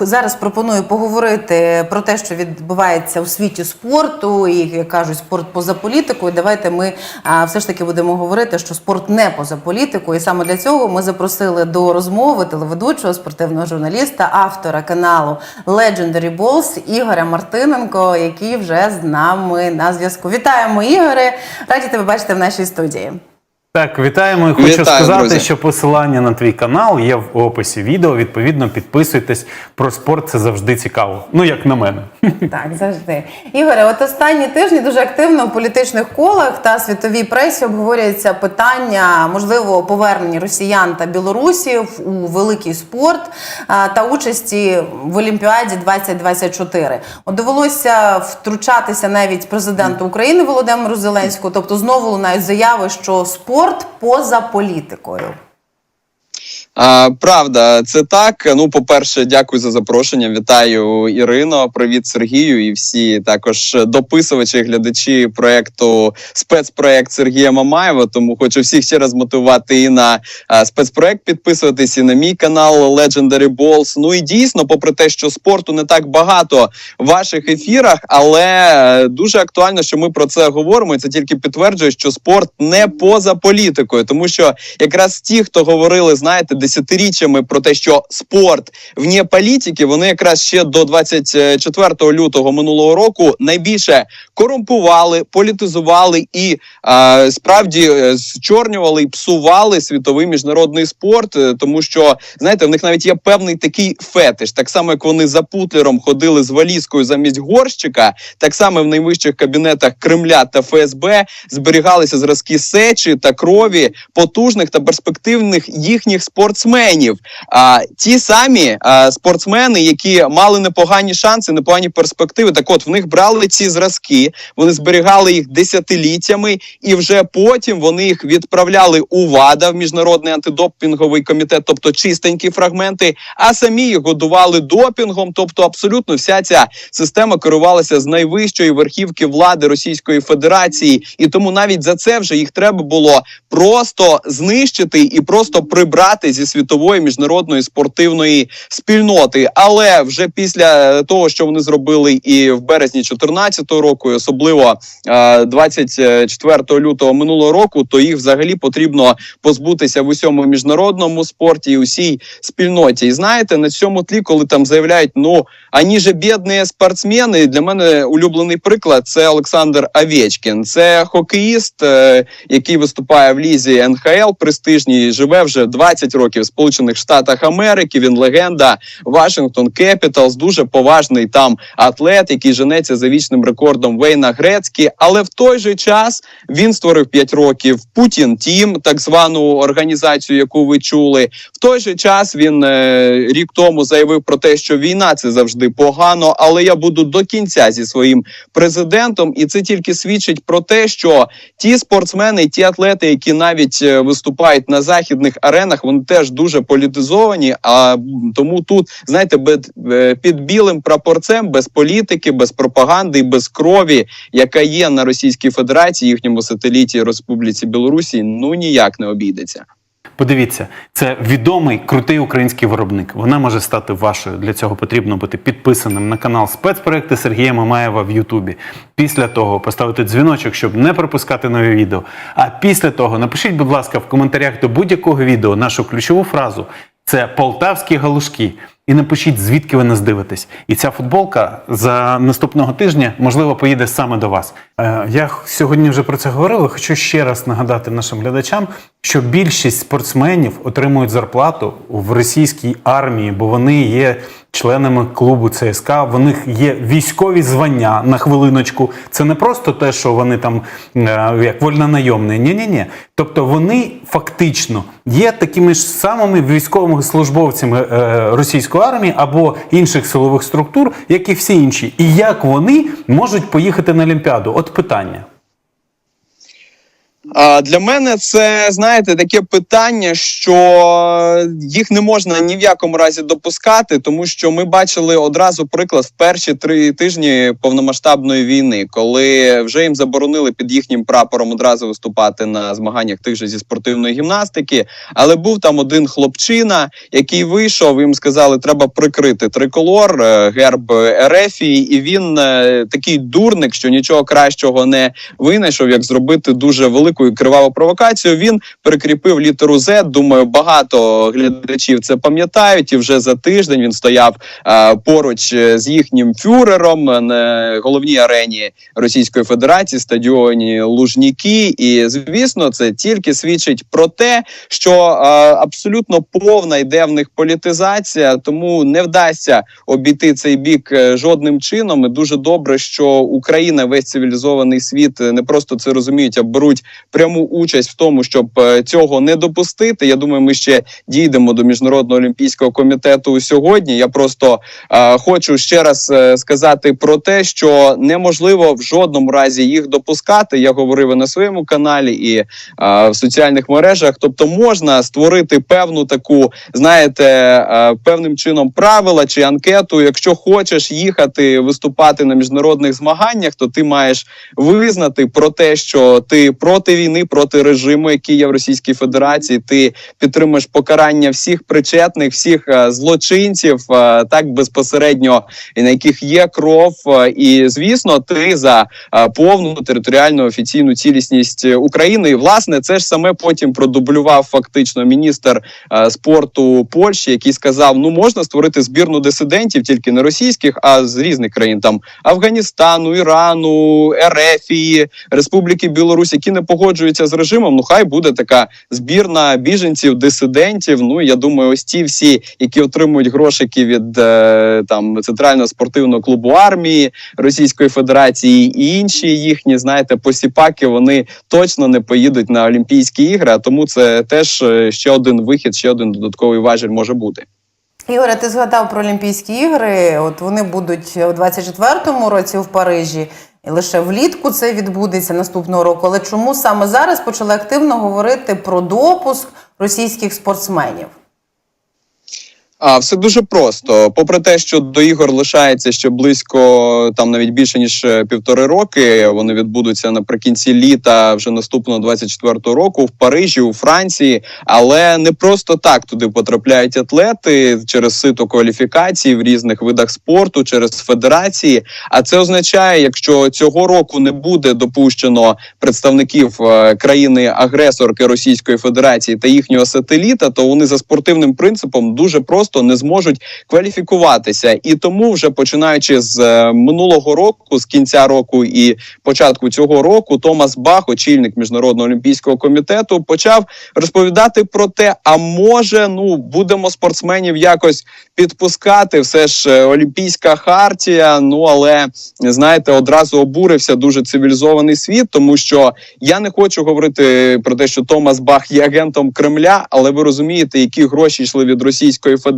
Зараз пропоную поговорити про те, що відбувається у світі спорту, і як кажуть, спорт поза політикою. Давайте ми все ж таки будемо говорити, що спорт не поза політикою. І саме для цього ми запросили до розмови телеведучого спортивного журналіста, автора каналу Legendary Balls Ігоря Мартиненко, який вже з нами на зв'язку. Вітаємо, Ігоре! Раді тебе бачити в нашій студії. Так, вітаємо і хочу Вітаю, сказати, друзі. що посилання на твій канал є в описі відео. Відповідно, підписуйтесь про спорт, це завжди цікаво. Ну, як на мене. Так, завжди. Ігоре, от останні тижні дуже активно у політичних колах та світовій пресі обговорюється питання можливо повернення росіян та білорусів у великий спорт та участі в Олімпіаді 2024. От довелося втручатися навіть президенту України Володимиру Зеленському, тобто знову лунають заяви, що спорт поза політикою. А, правда, це так. Ну, по-перше, дякую за запрошення. Вітаю Ірино. Привіт Сергію і всі також дописувачі, глядачі проекту спецпроект Сергія Мамаєва. Тому хочу всіх ще раз мотивувати і на спецпроект підписуватись, і на мій канал Legendary Balls. Ну і дійсно, попри те, що спорту не так багато в ваших ефірах, але е, дуже актуально, що ми про це говоримо. І це тільки підтверджує, що спорт не поза політикою, тому що якраз ті, хто говорили, знаєте, десятиріччями про те, що спорт вне політики, вони якраз ще до 24 лютого минулого року найбільше корумпували, політизували і е, справді зчорнювали і псували світовий міжнародний спорт, е, тому що знаєте, в них навіть є певний такий фетиш, так само як вони за Путлером ходили з валізкою замість горщика, так само в найвищих кабінетах Кремля та ФСБ зберігалися зразки сечі та крові потужних та перспективних їхніх спортсменів. А ті самі а, спортсмени, які мали непогані шанси, непогані перспективи, так от в них брали ці зразки, вони зберігали їх десятиліттями, і вже потім вони їх відправляли у ВАДА в міжнародний антидопінговий комітет, тобто чистенькі фрагменти, а самі їх годували допінгом. Тобто, абсолютно вся ця система керувалася з найвищої верхівки влади Російської Федерації, і тому навіть за це вже їх треба було просто знищити і просто прибрати зі світової міжнародної спортивної спільноти. Але вже після того, що вони зробили і в березні 2014 року, і особливо е, 24 лютого минулого року, то їх взагалі потрібно позбутися в усьому міжнародному спорті і усій спільноті. І знаєте, на цьому тлі, коли там заявляють, ну ані же бідні спортсмени, для мене улюблений приклад це Олександр Овечкін. Це хокеїст, е, який виступає в лізі НХЛ престижній, живе вже 20 років в Сполучених Штатах Америки. Він легенда Вашингтон Кепіталс, дуже поважний там атлет, який женеться за вічним рекордом Вейна Грецькі. Але в той же час він створив 5 років Путін Тім, так звану організацію, яку ви чули. В той же час він е, рік тому заявив про те, що війна це завжди погано, але я буду до кінця зі своїм президентом, і це тільки свідчить про те, що ті спортсмени, ті атлети, які навіть е, виступають на західних аренах, вони теж дуже політизовані. А тому тут знаєте, е, під білим прапорцем, без політики, без пропаганди і без крові, яка є на Російській Федерації, їхньому сателіті Республіці Білорусі, ну ніяк не обійдеться. Подивіться, це відомий крутий український виробник. Вона може стати вашою. Для цього потрібно бути підписаним на канал спецпроекти Сергія Мамаєва в Ютубі. Після того поставити дзвіночок, щоб не пропускати нові відео. А після того напишіть, будь ласка, в коментарях до будь-якого відео нашу ключову фразу. Це полтавські галушки. І напишіть, звідки ви нас дивитесь. І ця футболка за наступного тижня, можливо, поїде саме до вас. Е, я сьогодні вже про це говорив. Хочу ще раз нагадати нашим глядачам, що більшість спортсменів отримують зарплату в російській армії, бо вони є членами клубу ЦСКА. В них є військові звання на хвилиночку. Це не просто те, що вони там е, як вольнонайомні. Ні, ні, ні. Тобто вони фактично є такими ж самими військовими службовцями е, російської армії або інших силових структур, як і всі інші. І як вони можуть поїхати на Олімпіаду? От питання. Для мене це знаєте таке питання, що їх не можна ні в якому разі допускати, тому що ми бачили одразу приклад в перші три тижні повномасштабної війни, коли вже їм заборонили під їхнім прапором одразу виступати на змаганнях тих же зі спортивної гімнастики. Але був там один хлопчина, який вийшов. Їм сказали, треба прикрити триколор, е, герб Ерефії, і він е, такий дурник, що нічого кращого не винайшов, як зробити дуже велику і криваву провокацію. Він прикріпив літеру Z. Думаю, багато глядачів це пам'ятають. І вже за тиждень він стояв е, поруч е, з їхнім фюрером на головній арені Російської Федерації, стадіоні Лужніки. І звісно, це тільки свідчить про те, що е, абсолютно повна йде в них політизація, тому не вдасться обійти цей бік жодним чином. І дуже добре, що Україна, весь цивілізований світ не просто це розуміють, а беруть пряму участь в тому, щоб е, цього не допустити. Я думаю, ми ще дійдемо до міжнародного олімпійського комітету сьогодні. Я просто е, хочу ще раз е, сказати про те, що неможливо в жодному разі їх допускати. Я говорив і на своєму каналі і е, в соціальних мережах. Тобто, можна створити певну таку, знаєте, е, певним чином правила чи анкету. Якщо хочеш їхати виступати на міжнародних змаганнях, то ти маєш визнати про те, що ти проти війни, проти режиму, який є в Російській Федерації. Ти підтримуєш покарання всіх причетних, всіх е, злочинців, е, так безпосередньо на яких є кров. Е, І звісно, ти за повну територіальну офіційну цілісність України. І власне це ж саме потім продублював фактично міністр спорту Польщі, який сказав: ну можна створити збірну дисидентів, тільки не російських, а з різних країн там Афганістану, Ірану, Ерефії, Республіки Білорусь, які не погоджуються з режимом. Ну хай буде така збірна біженців, дисидентів. Ну я думаю, ось ті всі, які отримують грошики від е, там центрального спортивного клубу армії Російської Федерації і інші їхні, знаєте, посіпаки, вони точно не поїдуть на Олімпійські ігри. А тому це теж е, ще один вихід, ще один додатковий важіль може бути. Ігоре, ти згадав про Олімпійські ігри. От вони будуть у 24-му році в Парижі. І лише влітку це відбудеться наступного року. Але чому саме зараз почали активно говорити про допуск російських спортсменів? А все дуже просто. Попри те, що до ігор лишається ще близько там навіть більше ніж е, півтори роки. Вони відбудуться наприкінці літа вже наступного 24-го року в Парижі, у Франції. Але не просто так туди потрапляють атлети через сито кваліфікації в різних видах спорту, через федерації. А це означає, якщо цього року не буде допущено представників е, країни-агресорки Російської Федерації та їхнього сателіта, то вони за спортивним принципом дуже просто не зможуть кваліфікуватися. І тому, вже починаючи з е, минулого року, з кінця року і початку цього року, Томас Бах, очільник міжнародного олімпійського комітету, почав розповідати про те, а може, ну будемо спортсменів якось підпускати. Все ж е, олімпійська хартія. Ну але знаєте, одразу обурився дуже цивілізований світ, тому що я не хочу говорити про те, що Томас Бах є агентом Кремля, але ви розумієте, які гроші йшли від Російської Федерації,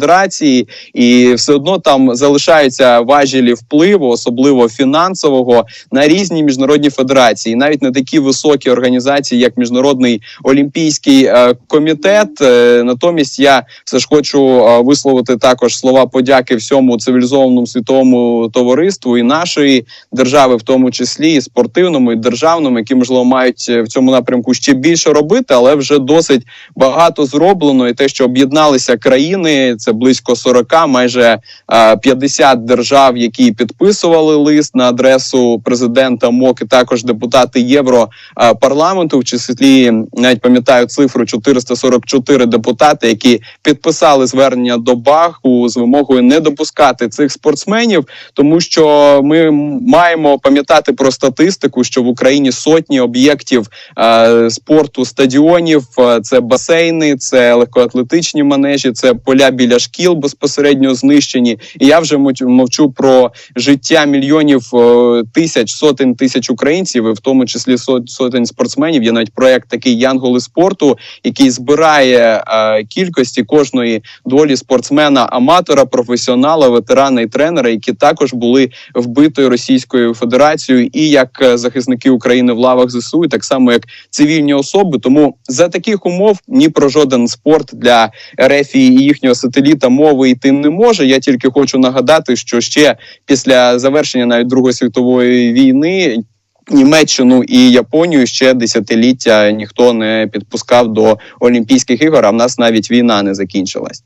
і все одно там залишаються важелі впливу, особливо фінансового, на різні міжнародні федерації, навіть на такі високі організації, як міжнародний олімпійський е, комітет. Е, натомість я все ж хочу е, висловити також слова подяки всьому цивілізованому світовому товариству і нашої держави, в тому числі і спортивному і державному, які можливо мають в цьому напрямку ще більше робити, але вже досить багато зроблено. І те, що об'єдналися країни, це близько 40, майже е, 50 держав, які підписували лист на адресу президента МОК, і також депутати Європарламенту, в числі навіть пам'ятаю цифру 444 депутати, які підписали звернення до Баху з вимогою не допускати цих спортсменів, тому що ми маємо пам'ятати про статистику, що в Україні сотні об'єктів е, спорту, стадіонів, е, це басейни, це легкоатлетичні манежі, це поля біля шкіл безпосередньо знищені. І я вже мовчу- про життя мільйонів тисяч, сотень тисяч українців, і в тому числі сот- сотень спортсменів. Є навіть проект такий Янголи спорту, який збирає е, кількості кожної долі спортсмена, аматора, професіонала, ветерана і тренера, які також були вбитою Російською Федерацією, і як е, захисники України в лавах ЗСУ, і так само як цивільні особи. Тому за таких умов ні про жоден спорт для РФ і їхнього сателіта мови йти не може. Я тільки хочу нагадати, що ще після завершення навіть Другої світової війни. Німеччину і Японію ще десятиліття ніхто не підпускав до Олімпійських ігор. А в нас навіть війна не закінчилась.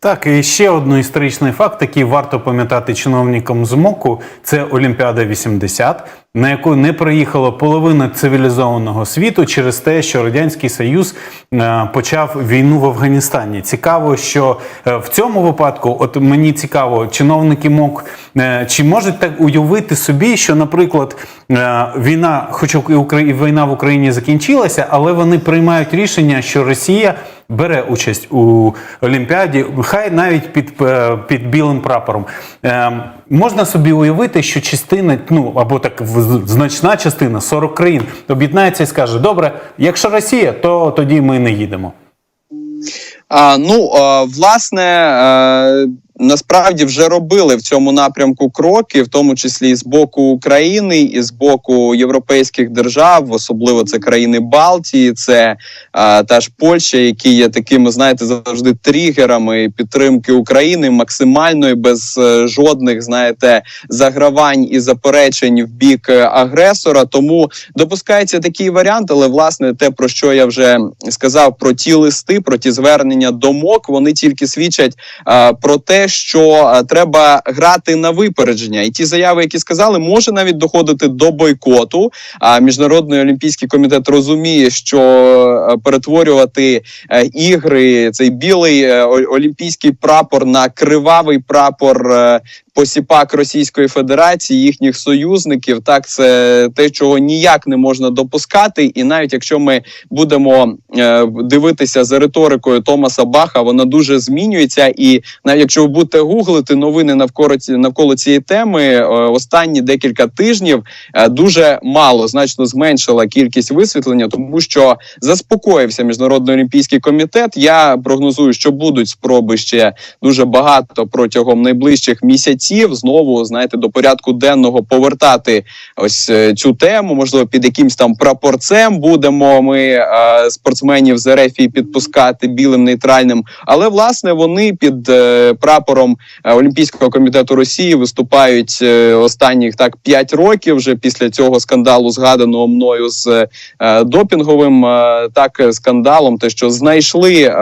Так, і ще один історичний факт, який варто пам'ятати чиновникам з МОКу, це Олімпіада 80, на яку не приїхала половина цивілізованого світу через те, що Радянський Союз е, почав війну в Афганістані. Цікаво, що е, в цьому випадку, от мені цікаво, чиновники МОК е, чи можуть так уявити собі, що, наприклад, війна, хоч і війна в Україні закінчилася, але вони приймають рішення, що Росія бере участь у Олімпіаді, хай навіть під, е, під білим прапором. Е, можна собі уявити, що частина, ну або так значна частина 40 країн об'єднається і скаже: добре, якщо Росія, то тоді ми не їдемо. А, ну а, власне. е, Насправді вже робили в цьому напрямку кроки, в тому числі і з боку України, і з боку європейських держав, особливо це країни Балтії, це а, та ж Польща, які є такими, знаєте, завжди тригерами підтримки України максимальної, без е, жодних, знаєте, загравань і заперечень в бік е, агресора. Тому допускається такий варіант, але власне те, про що я вже сказав, про ті листи, про ті звернення до МОК, вони тільки свідчать а, про те, що треба грати на випередження, і ті заяви, які сказали, може навіть доходити до бойкоту. А міжнародний олімпійський комітет розуміє, що е, перетворювати е, ігри, цей білий е, олімпійський прапор на кривавий прапор. Посіпак Російської Федерації, їхніх союзників, так це те, чого ніяк не можна допускати. І навіть якщо ми будемо е, дивитися за риторикою Томаса Баха, вона дуже змінюється. І навіть якщо ви будете гуглити новини навколо навколо цієї теми, е, останні декілька тижнів е, дуже мало значно зменшила кількість висвітлення, тому що заспокоївся міжнародний олімпійський комітет. Я прогнозую, що будуть спроби ще дуже багато протягом найближчих місяців. Знову знаєте, до порядку денного повертати ось е, цю тему. Можливо, під якимсь там прапорцем будемо ми е, спортсменів з РФ підпускати білим нейтральним. Але власне вони під е, прапором Олімпійського комітету Росії виступають останніх так п'ять років. Вже після цього скандалу, згаданого мною з допінговим так скандалом, те, що знайшли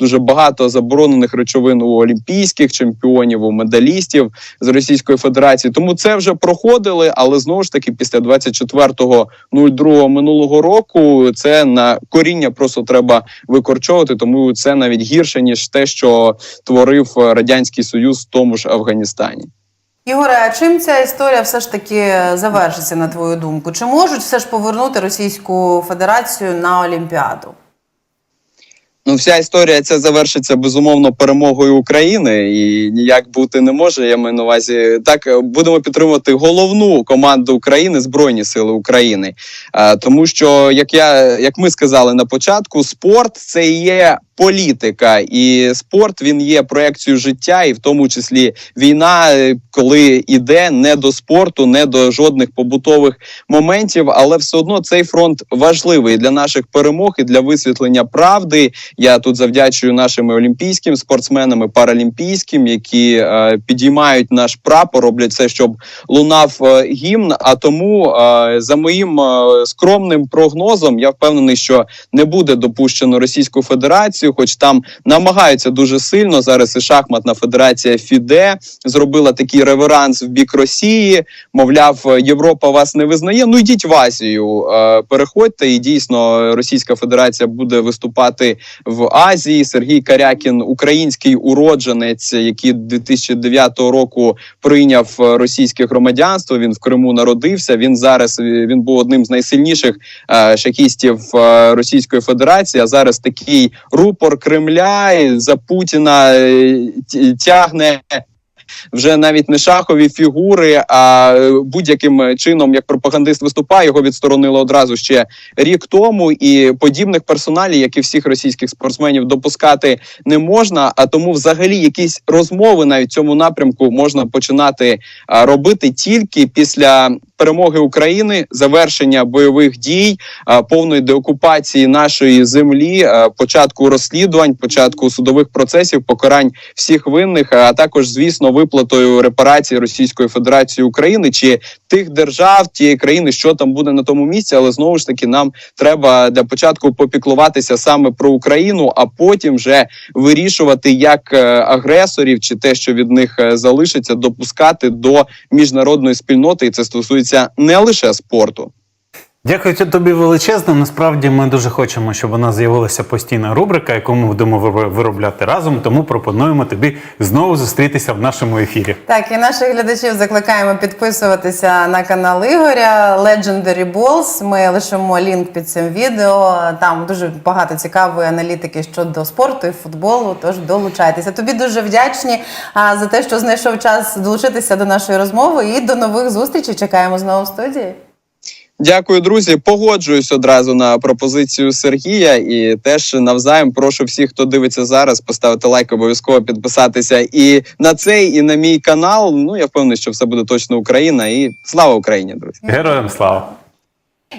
дуже багато заборонених речовин у олімпійських чемпіонів, у медалістів з Російської Федерації. Тому це вже проходили, але знову ж таки, після 24.02 минулого року це на коріння просто треба викорчовувати. Тому це навіть гірше ніж те, що творив радянський союз в тому ж Афганістані. Ігоре, а чим ця історія все ж таки завершиться, на твою думку? Чи можуть все ж повернути Російську Федерацію на Олімпіаду? Ну, вся історія ця завершиться безумовно перемогою України, і ніяк бути не може. Я маю на увазі так. е, Будемо підтримувати головну команду України Збройні Сили України. Е, тому що, як я як ми сказали на початку, спорт це є. Політика і спорт він є проекцією життя, і в тому числі війна, е, коли іде не до спорту, не до жодних побутових моментів, але все одно цей фронт важливий для наших перемог і для висвітлення правди. Я тут завдячую нашим олімпійським спортсменам, і паралімпійським, які е, підіймають наш прапор, роблять все, щоб лунав е, гімн. А тому, е, за моїм е, скромним прогнозом, я впевнений, що не буде допущено Російську Федерацію, хоч там намагаються дуже сильно зараз. І шахматна федерація ФІДЕ зробила такий реверанс в бік Росії. Мовляв, Європа вас не визнає. Ну йдіть в Азію, е, переходьте, і дійсно Російська Федерація буде виступати в Азії. Сергій Карякін, український уродженець, який 2009 року прийняв російське громадянство. Він в Криму народився. Він зараз він був одним з найсильніших е, шахістів е, Російської Федерації. А зараз такий рупор рупор Кремля і за Путіна е, тягне. Вже навіть не шахові фігури, а е, будь-яким чином, як пропагандист виступає, його відсторонили одразу ще рік тому. І подібних персоналів, як і всіх російських спортсменів, допускати не можна. А тому, взагалі, якісь розмови навіть в цьому напрямку можна починати робити тільки після перемоги України, завершення бойових дій, повної деокупації нашої землі, початку розслідувань, початку судових процесів, покарань всіх винних, а також, звісно, виплатою репарації Російської Федерації України чи тих держав, тієї країни, що там буде на тому місці, але знову ж таки нам треба для початку попіклуватися саме про Україну, а потім вже вирішувати, як е, агресорів чи те, що від них е, залишиться, допускати до міжнародної спільноти, і це стосується не лише спорту. Дякую тобі величезно. Насправді ми дуже хочемо, щоб у нас з'явилася постійна рубрика, яку ми будемо виробляти разом. Тому пропонуємо тобі знову зустрітися в нашому ефірі. Так, і наших глядачів закликаємо підписуватися на канал Ігоря Legendary Balls. Ми лишимо лінк під цим відео. Там дуже багато цікавої аналітики щодо спорту і футболу. Тож долучайтеся. Тобі дуже вдячні за те, що знайшов час долучитися до нашої розмови. І до нових зустрічей. Чекаємо знову в студії. Дякую, друзі. Погоджуюсь одразу на пропозицію Сергія. І теж навзаєм прошу всіх, хто дивиться зараз, поставити лайк, обов'язково підписатися і на цей, і на мій канал. Ну я впевнений, що все буде точно Україна. І слава Україні, друзі. Героям слава!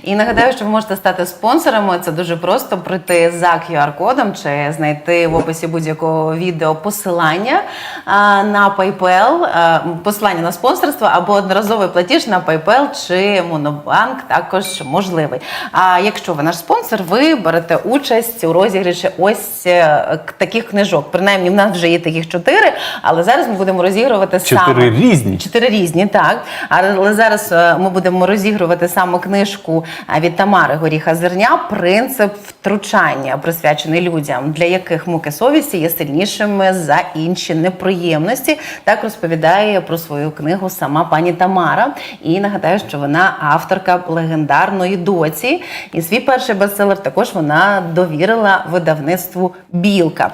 І нагадаю, що ви можете стати спонсорами. Це дуже просто прийти за QR-кодом чи знайти в описі будь-якого відео посилання а, на PayPal, а, посилання на спонсорство або одноразовий платіж на PayPal чи Монобанк також можливий. А якщо ви наш спонсор, ви берете участь у розіграші ось е, таких книжок. Принаймні, в нас вже є таких чотири, але зараз ми будемо розігрувати Чотири саме різні. Чотири різні, так. Але зараз е, ми будемо розігрувати саме книжку від Тамари Горіха Зерня Принцип втручання, присвячений людям, для яких муки совісті є сильнішими за інші неприємності. Так розповідає про свою книгу сама пані Тамара. І нагадаю, що вона авторка легендарної доці. І свій перший бестселер також вона довірила видавництву Білка.